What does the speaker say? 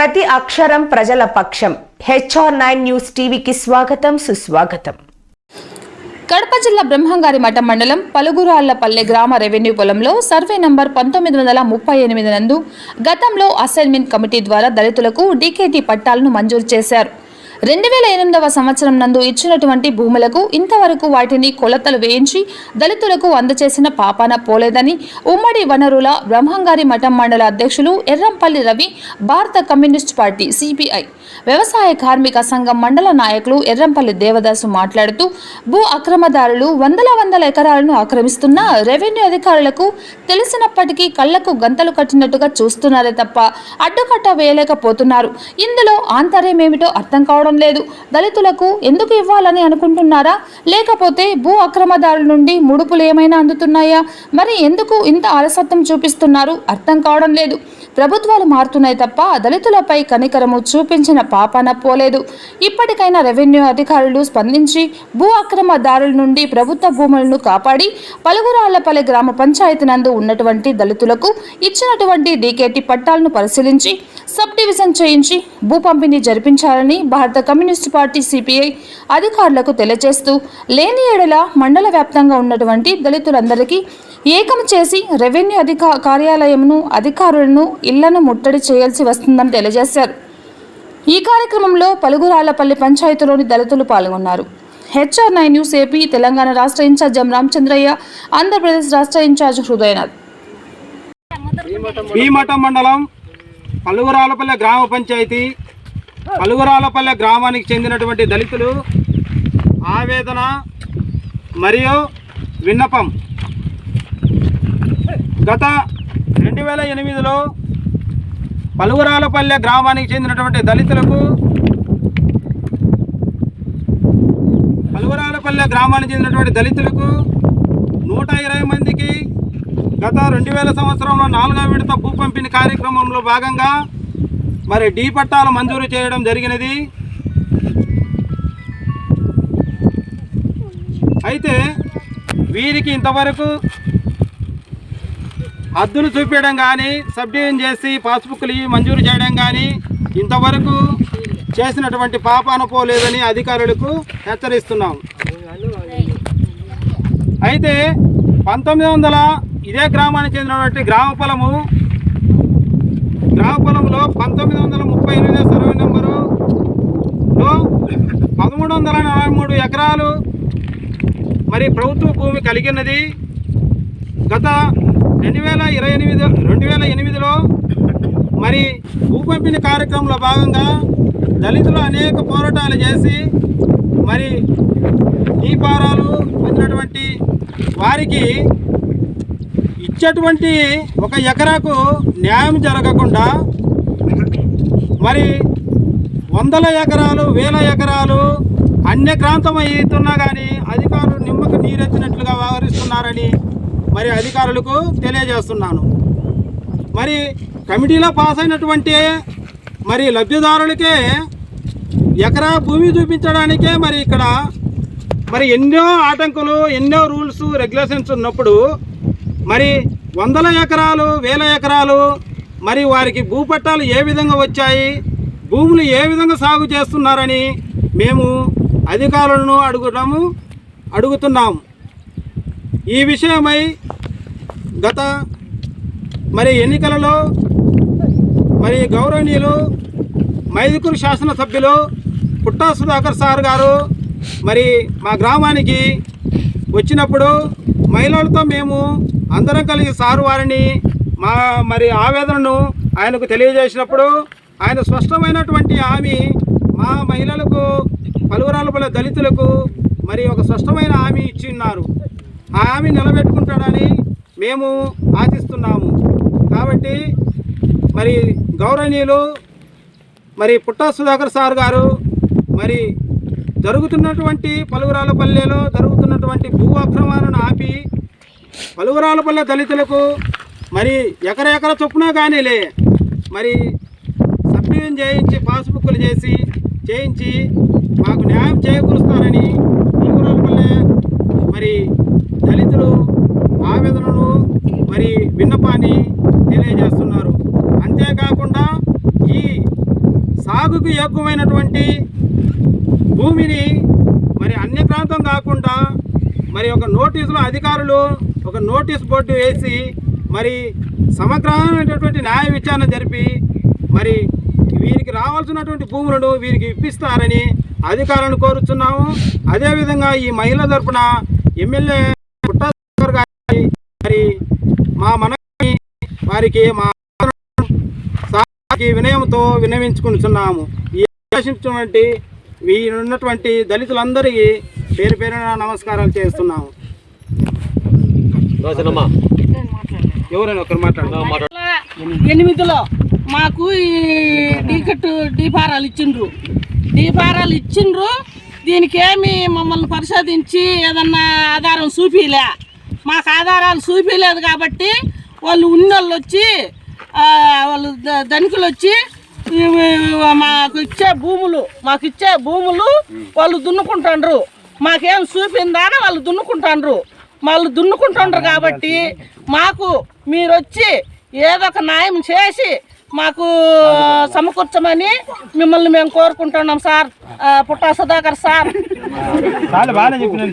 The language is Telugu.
ప్రతి అక్షరం ప్రజల పక్షం. హెచ్ఆర్ నైన్ న్యూస్ టీవీకి స్వాగతం సుస్వాగతం. కడప జిల్లా బ్రహ్మంగారి మఠం మండలం పలుగురాళ్ళపల్లె గ్రామ రెవెన్యూ పొలంలో సర్వే నంబర్ పంతొమ్మిది వందల ముప్పై ఎనిమిది నందు గతంలో అసైన్మెంట్ కమిటీ ద్వారా దళితులకు డీకేటీ పట్టాలను మంజూరు చేశారు. రెండు వేల ఎనిమిదవ సంవత్సరం నందు ఇచ్చినటువంటి భూములకు ఇంతవరకు వాటిని కొలతలు వేయించి దళితులకు అందచేసిన పాపాన పోలేదని ఉమ్మడి వనరుల బ్రహ్మంగారి మఠం మండల అధ్యక్షులు ఎర్రంపల్లి రవి భారత కమ్యూనిస్ట్ పార్టీ సిపిఐ వ్యవసాయ కార్మిక సంఘం మండల నాయకులు ఎర్రంపల్లి దేవదాసు మాట్లాడుతూ భూ అక్రమదారులు వందల వందల ఎకరాలను ఆక్రమిస్తున్న రెవెన్యూ అధికారులకు తెలిసినప్పటికీ కళ్ళకు గంతలు కట్టినట్టుగా చూస్తున్నారే తప్ప అడ్డుకట్ట వేయలేకపోతున్నారు. ఇందులో ఆంతర్యమేమిటో అర్థం కావడం లేదు. దళితులకు ఎందుకు ఇవ్వాలని అనుకుంటున్నారా? లేకపోతే భూ అక్రమదారుల నుండి ముడుపులు ఏమైనా అందుతున్నాయా? మరి ఎందుకు ఇంత అలసత్వం చూపిస్తున్నారు? అర్థం కావడం లేదు. ప్రభుత్వాలు మారుతున్నాయి తప్ప దళితులపై కనికరము చూపించిన పాపాన పోలేదు ఇప్పటికైనా రెవెన్యూ అధికారులు స్పందించి భూ అక్రమదారుల నుండి ప్రభుత్వ భూములను కాపాడి పలుగురాళ్ళపల్లి గ్రామ పంచాయతీ నందు ఉన్నటువంటి దళితులకు ఇచ్చినటువంటి డీకేటీ పట్టాలను పరిశీలించి సబ్ డివిజన్ చేయించి భూ పంపిణీ జరిపించాలని భారత కమ్యూనిస్ట్ పార్టీ సిపిఐ అధికారులకు తెలియజేస్తూ లేని ఏడల మండల వ్యాప్తంగా ఉన్నటువంటి దళితులందరికీ ఏకం చేసి రెవెన్యూ అధిక కార్యాలయంను అధికారులను ఇళ్ళను ముట్టడి చేయాల్సి వస్తుందని తెలియజేశారు. ఈ కార్యక్రమంలో పలుగురాళ్ళపల్లి పంచాయతీలోని దళితులు పాల్గొన్నారు. HR nine news AP Telangana రాష్ట్ర ఇన్ఛార్జ్ ఎం రామచంద్రయ్య ఆంధ్రప్రదేశ్ రాష్ట్ర ఇన్ఛార్జ్ హృదయనాథ్. భీమఠం మండలం పలుగురాలపల్లె గ్రామ పంచాయతీ పలుగురాలపల్లె గ్రామానికి చెందినటువంటి దళితులు ఆవేదన మరియు విన్నపం. గత రెండు వేల ఎనిమిదిలో పలువురాలపల్లె గ్రామానికి చెందినటువంటి దళితులకు పలువురాలపల్లె గ్రామానికి చెందినటువంటి దళితులకు నూట ఇరవై మందికి గత రెండు వేల సంవత్సరంలో నాలుగవ విడత భూ పంపిణీ కార్యక్రమంలో భాగంగా మరి డీ పట్టాలు మంజూరు చేయడం జరిగినది. అయితే వీరికి ఇంతవరకు హద్దులు చూపించడం కానీ సబ్డివిజన్ చేసి పాస్బుక్లు ఇవి మంజూరు చేయడం కానీ ఇంతవరకు చేసినటువంటి పాప అనుకోలేదని అధికారులకు హెచ్చరిస్తున్నాం. అయితే పంతొమ్మిది వందల ఇదే గ్రామానికి చెందినటువంటి గ్రామ పొలము గ్రామ పొలంలో పంతొమ్మిది వందల ముప్పై ఎనిమిది సర్వే నెంబరులో పదమూడు వందల నలభై మూడు ఎకరాలు మరి ప్రభుత్వ భూమి కలిగినది. గత రెండు వేల ఇరవై ఎనిమిది రెండు వేల ఎనిమిదిలో మరి భూ పంపిణీ కార్యక్రమంలో భాగంగా దళితులు అనేక పోరాటాలు చేసి మరి ఈ పారాలు పొందినటువంటి వారికి ఇచ్చేటువంటి ఒక ఎకరాకు న్యాయం జరగకుండా మరి వందల ఎకరాలు వేల ఎకరాలు అన్యక్రాంతం అవుతున్నా కానీ అధికారులు నిమ్మకు నీరెచ్చినట్లుగా వ్యవహరిస్తున్నారని మరి అధికారులకు తెలియజేస్తున్నాను. మరి కమిటీలో పాస్ అయినటువంటి మరి లబ్ధిదారులకే ఎకరా భూమి చూపించడానికే మరి ఇక్కడ మరి ఎన్నో ఆటంకులు ఎన్నో రూల్స్ రెగ్యులేషన్స్ ఉన్నప్పుడు మరి వందల ఎకరాలు వేల ఎకరాలు మరి వారికి భూపట్టాలు ఏ విధంగా వచ్చాయి భూములు ఏ విధంగా సాగు చేస్తున్నారని మేము అధికారులను అడుగుతాము అడుగుతున్నాం ఈ విషయమై గత మరి ఎన్నికలలో మరి గౌరవనీయులు మైదుకూరు శాసనసభ్యులు పుట్టా సుధాకర్ సార్ గారు మరి మా గ్రామానికి వచ్చినప్పుడు మహిళలతో మేము అందరం కలిగి సారు వారిని మా మరి ఆవేదనను ఆయనకు తెలియజేసినప్పుడు ఆయన స్పష్టమైనటువంటి హామీ మా మహిళలకు పలువురాల దళితులకు మరి ఒక స్పష్టమైన హామీ ఇచ్చి ఉన్నారు. ఆ హామీ నిలబెట్టుకుంటాడని మేము ఆశిస్తున్నాము. కాబట్టి మరి గౌరవనీయులు మరి పుట్టా సుధాకర్ సార్ గారు మరి జరుగుతున్నటువంటి పలువురాల పల్లెలో జరుగుతున్నటువంటి భూ అక్రమాలను ఆపి పలువురాల పల్లె దళితులకు మరి ఎకరెకర చొప్పున కానీలే మరి సబ్డివిజన్ చేయించి పాస్బుక్లు చేసి చేయించి మాకు న్యాయం చేకూరుస్తారని పలువురాల పల్లె మరి దళితులు ఆవేదనను మరి విన్నపాన్ని తెలియజేస్తున్నారు. అంతేకాకుండా ఈ సాగుకు యోగ్యమైనటువంటి భూమిని మరి అన్ని ప్రాంతం కాకుండా మరి ఒక నోటీసులో అధికారులు ఒక నోటీస్ బోర్డు వేసి మరి సమగ్రమైనటువంటి న్యాయ విచారణ జరిపి మరి వీరికి రావాల్సినటువంటి భూములను వీరికి ఇప్పిస్తారని అధికారులను కోరుచున్నాము. అదేవిధంగా ఈ మహిళల తరఫున ఎమ్మెల్యే పుట్టాసాగర్ గారికి మరి మా మనకి వారికి మా సాకి వినయంతో వినవించుకుంటున్నాము. ఈ ఆశించినటువంటి వీరున్నటువంటి దళితులందరికీ పేరు పేరున నమస్కారాలు చేస్తున్నాము. ఎవరైనా ఒకరు మాట్లాడు ఎనిమిదిలో మాకు ఈ డీకట్ డీఫారాలు ఇచ్చిండ్రు. డీఫారాలు ఇచ్చిండ్రు. దీనికి ఏమి మమ్మల్ని పరిశోధించి ఏదన్నా ఆధారం చూపిలే. మాకు ఆధారాలు చూపిలేదు కాబట్టి వాళ్ళు ఉన్నోళ్ళు వచ్చి వాళ్ళు ధనికులు వచ్చి మాకు ఇచ్చే భూములు మాకు ఇచ్చే భూములు వాళ్ళు దున్నుకుంటాండ్రు. మాకేం చూపిందాన వాళ్ళు దున్నుకుంటాండ్రు. వాళ్ళు దున్నుకుంటుండ్రు కాబట్టి మాకు మీరు వచ్చి ఏదో ఒక న్యాయం చేసి మాకు సమకూర్చమని మిమ్మల్ని మేము కోరుకుంటున్నాం సార్. పుట్టా సుధాకర్ సార్. చెప్పిన